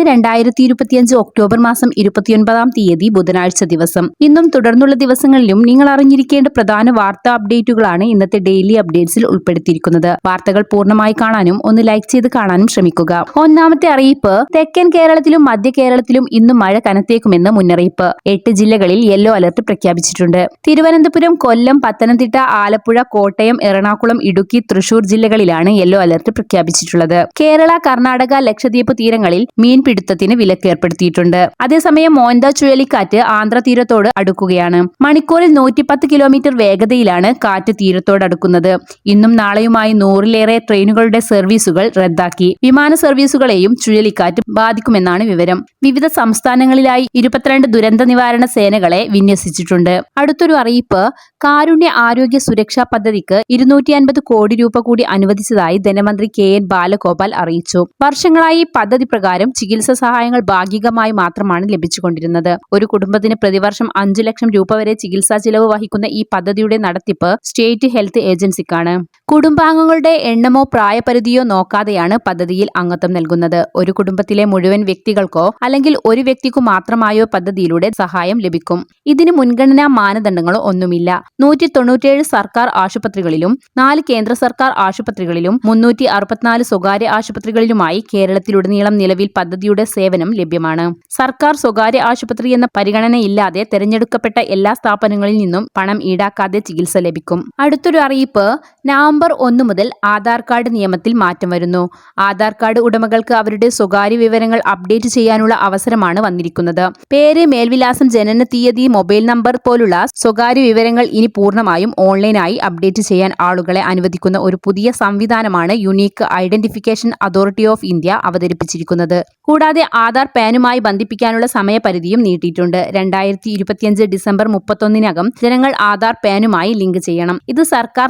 ഇന്ന് രണ്ടായിരത്തി ഇരുപത്തിയഞ്ച് ഒക്ടോബർ മാസം ഇരുപത്തിയൊൻപതാം തീയതി ബുധനാഴ്ച ദിവസം. ഇന്നും തുടർന്നുള്ള ദിവസങ്ങളിലും നിങ്ങൾ അറിഞ്ഞിരിക്കേണ്ട പ്രധാന വാർത്താ അപ്ഡേറ്റുകളാണ് ഇന്നത്തെ ഡെയിലി അപ്ഡേറ്റ്സിൽ ഉൾപ്പെടുത്തിയിരിക്കുന്നത്. വാർത്തകൾ പൂർണമായി കാണാനും ഒന്ന് ലൈക്ക് ചെയ്ത് കാണാനും ശ്രമിക്കുക. ഒന്നാമത്തെ അറിയിപ്പ് തെക്കൻ കേരളത്തിലും മധ്യ കേരളത്തിലും ഇന്നും മഴ കനത്തേക്കുമെന്ന് മുന്നറിയിപ്പ്. എട്ട് ജില്ലകളിൽ യെല്ലോ അലർട്ട് പ്രഖ്യാപിച്ചിട്ടുണ്ട്. തിരുവനന്തപുരം കൊല്ലം പത്തനംതിട്ട ആലപ്പുഴ കോട്ടയം എറണാകുളം ഇടുക്കി തൃശൂർ ജില്ലകളിലാണ് യെല്ലോ അലർട്ട് പ്രഖ്യാപിച്ചിട്ടുള്ളത്. കേരള കർണാടക ലക്ഷദ്വീപ് തീരങ്ങളിൽ മീൻപിടുത്തത്തിന് വിലക്ക് ഏർപ്പെടുത്തിയിട്ടുണ്ട് അതേസമയം മോന്ത ചുഴലിക്കാറ്റ് ആന്ധ്ര തീരത്തോട് അടുക്കുകയാണ്. മണിക്കൂറിൽ നൂറ്റിപ്പത്ത് കിലോമീറ്റർ വേഗതയിലാണ് കാറ്റ് തീരത്തോട് അടുക്കുന്നത്. ഇന്നും നാളെയുമായി നൂറിലേറെ ട്രെയിനുകളുടെ സർവീസുകൾ റദ്ദാക്കി. വിമാന സർവീസുകളെയും ചുഴലിക്കാറ്റ് ബാധിക്കുമെന്നാണ് വിവരം. വിവിധ സംസ്ഥാനങ്ങളിലായി ഇരുപത്തിരണ്ട് ദുരന്ത നിവാരണ സേനകളെ വിന്യസിച്ചിട്ടുണ്ട്. അടുത്തൊരു അറിയിപ്പ് കാരുണ്യ ആരോഗ്യ സുരക്ഷാ പദ്ധതിക്ക് ഇരുന്നൂറ്റി അൻപത് കോടി രൂപ കൂടി അനുവദിച്ചതായി ധനമന്ത്രി കെ എൻ ബാലഗോപാൽ അറിയിച്ചു. വർഷങ്ങളായി പദ്ധതി പ്രകാരം ചികിത്സാ സഹായങ്ങൾ ഭാഗികമായി മാത്രമാണ് ലഭിച്ചുകൊണ്ടിരുന്നത്. ഒരു കുടുംബത്തിന് പ്രതിവർഷം അഞ്ചു ലക്ഷം രൂപ വരെ ചികിത്സാ ചിലവ് വഹിക്കുന്ന ഈ പദ്ധതിയുടെ നടത്തിപ്പ് സ്റ്റേറ്റ് ഹെൽത്ത് ഏജൻസിക്കാണ്. കുടുംബാംഗങ്ങളുടെ എണ്ണമോ പ്രായപരിധിയോ നോക്കാതെയാണ് പദ്ധതിയിൽ അംഗത്വം നൽകുന്നത്. ഒരു കുടുംബത്തിലെ മുഴുവൻ വ്യക്തികൾക്കോ അല്ലെങ്കിൽ ഒരു വ്യക്തിക്കു മാത്രമായോ പദ്ധതിയിലൂടെ സഹായം ലഭിക്കും. ഇതിന് മുൻഗണനാ മാനദണ്ഡങ്ങളോ ഒന്നുമില്ല. നൂറ്റി തൊണ്ണൂറ്റിയേഴ് സർക്കാർ ആശുപത്രികളിലും നാല് കേന്ദ്ര സർക്കാർ ആശുപത്രികളിലും മുന്നൂറ്റി അറുപത്തിനാല് സ്വകാര്യ ആശുപത്രികളിലുമായി കേരളത്തിലുടനീളം നിലവിൽ പദ്ധതിയുടെ സേവനം ലഭ്യമാണ്. സർക്കാർ സ്വകാര്യ ആശുപത്രി എന്ന പരിഗണനയില്ലാതെ തെരഞ്ഞെടുക്കപ്പെട്ട എല്ലാ സ്ഥാപനങ്ങളിൽ നിന്നും പണം ഈടാക്കാതെ ചികിത്സ ലഭിക്കും. അടുത്തൊരു അറിയിപ്പ് നവംബർ ഒന്ന് മുതൽ ആധാർ കാർഡ് നിയമത്തിൽ മാറ്റം വരുന്നു. ആധാർ കാർഡ് ഉടമകൾക്ക് അവരുടെ സ്വകാര്യ വിവരങ്ങൾ അപ്ഡേറ്റ് ചെയ്യാനുള്ള അവസരമാണ് വന്നിരിക്കുന്നത്. പേര് മേൽവിലാസം ജനന തീയതി മൊബൈൽ നമ്പർ പോലുള്ള സ്വകാര്യ വിവരങ്ങൾ ഇനി പൂർണമായും ഓൺലൈനായി അപ്ഡേറ്റ് ചെയ്യാൻ ആളുകളെ അനുവദിക്കുന്ന ഒരു പുതിയ സംവിധാനമാണ് unique identification authority of India അവതരിപ്പിച്ചിരിക്കുന്നത്. കൂടാതെ ആധാർ പാനുമായി ബന്ധിപ്പിക്കാനുള്ള സമയപരിധിയും നീട്ടിയിട്ടുണ്ട്. രണ്ടായിരത്തി ഇരുപത്തിയഞ്ച് ഡിസംബർ മുപ്പത്തൊന്നിനകം ജനങ്ങൾ ആധാർ പാനുമായി ലിങ്ക് ചെയ്യണം. ഇത് സർക്കാർ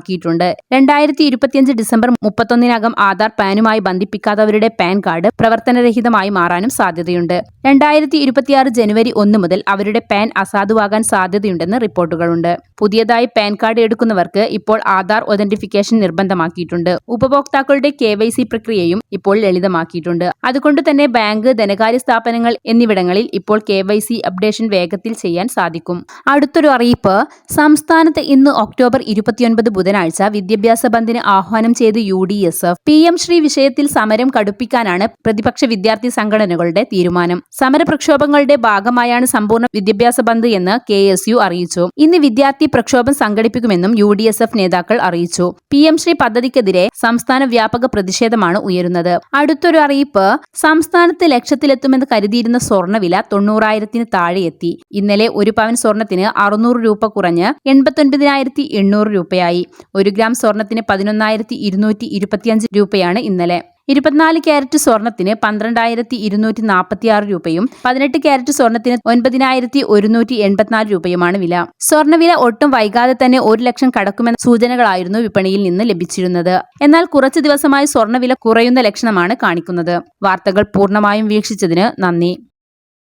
നിർബന്ധമാക്കിയിട്ടുണ്ട് രണ്ടായിരത്തി ഇരുപത്തിയഞ്ച് ഡിസംബർ മുപ്പത്തൊന്നിനകം ആധാർ പാനുമായി ബന്ധിപ്പിക്കാത്തവരുടെ പാൻ കാർഡ് പ്രവർത്തനരഹിതമായി മാറാനും സാധ്യതയുണ്ട്. രണ്ടായിരത്തി ഇരുപത്തിയാറ് ജനുവരി ഒന്ന് മുതൽ അവരുടെ പാൻ അസാധുവാകാൻ സാധ്യതയുണ്ടെന്ന് റിപ്പോർട്ടുകളുണ്ട്. പുതിയതായി പാൻ കാർഡ് എടുക്കുന്നവർക്ക് ഇപ്പോൾ ആധാർ ഒതന്റിഫിക്കേഷൻ നിർബന്ധമാക്കിയിട്ടുണ്ട്. ഉപഭോക്താക്കളുടെ കെ വൈ സി പ്രക്രിയയും ഇപ്പോൾ ലളിതമാക്കിയിട്ടുണ്ട്. അതുകൊണ്ട് തന്നെ ബാങ്ക് ധനകാര്യ സ്ഥാപനങ്ങൾ എന്നിവിടങ്ങളിൽ ഇപ്പോൾ കെ വൈ സി അപ്ഡേഷൻ വേഗത്തിൽ ചെയ്യാൻ സാധിക്കും. അടുത്തൊരു അറിയിപ്പ്. സംസ്ഥാനത്ത് ഇന്ന് ഒക്ടോബർ ഇരുപത്തിയൊൻപത് ബുധനാഴ്ച വിദ്യാഭ്യാസ ബന്ദിന് ആഹ്വാനം ചെയ്ത് U D S F P M Shri വിഷയത്തിൽ സമരം കടുപ്പിക്കാനാണ് പ്രതിപക്ഷ വിദ്യാർത്ഥി സംഘടനകളുടെ തീരുമാനം. സമര പ്രക്ഷോഭങ്ങളുടെ ഭാഗമായാണ് സമ്പൂർണ വിദ്യാഭ്യാസ ബന്ദ് എന്ന് കെ എസ് യു അറിയിച്ചു. ഇന്ന് വിദ്യാർത്ഥി പ്രക്ഷോഭം സംഘടിപ്പിക്കുമെന്നും യു ഡി എസ് എഫ് നേതാക്കൾ അറിയിച്ചു. പി എം ശ്രീ പദ്ധതിക്കെതിരെ സംസ്ഥാന വ്യാപക പ്രതിഷേധമാണ് ഉയരുന്നത്. അടുത്തൊരു അറിയിപ്പ് സംസ്ഥാനത്ത് ലക്ഷത്തിലെത്തുമെന്ന് കരുതിയിരുന്ന സ്വർണവില തൊണ്ണൂറായിരത്തിന് താഴെയെത്തി ഇന്നലെ ഒരു പവൻ സ്വർണത്തിന് അറുന്നൂറ് രൂപ കുറഞ്ഞ് എൺപത്തൊൻപതിനായിരത്തി എണ്ണൂറ് രൂപയായി. ഒരു ഗ്രാം സ്വർണത്തിന് പതിനൊന്നായിരത്തി ഇരുന്നൂറ്റി ഇരുപത്തിയഞ്ച് രൂപയാണ് ഇന്നലെ. ഇരുപത്തിനാല് ക്യാരറ്റ് സ്വർണത്തിന് പന്ത്രണ്ടായിരത്തി ഇരുന്നൂറ്റി നാൽപ്പത്തി ആറ് രൂപയും പതിനെട്ട് ക്യാരറ്റ് സ്വർണത്തിന് ഒൻപതിനായിരത്തി ഒരുന്നൂറ്റി എൺപത്തിനാല് രൂപയുമാണ് വില. സ്വർണവില ഒട്ടും വൈകാതെ തന്നെ ഒരു ലക്ഷം കടക്കുമെന്ന സൂചനകളായിരുന്നു വിപണിയിൽ നിന്ന് ലഭിച്ചിരുന്നത്. എന്നാൽ കുറച്ചു ദിവസമായി സ്വർണവില കുറയുന്ന ലക്ഷണമാണ് കാണിക്കുന്നത്. വാർത്തകൾ പൂർണമായും വീക്ഷിച്ചതിന് നന്ദി.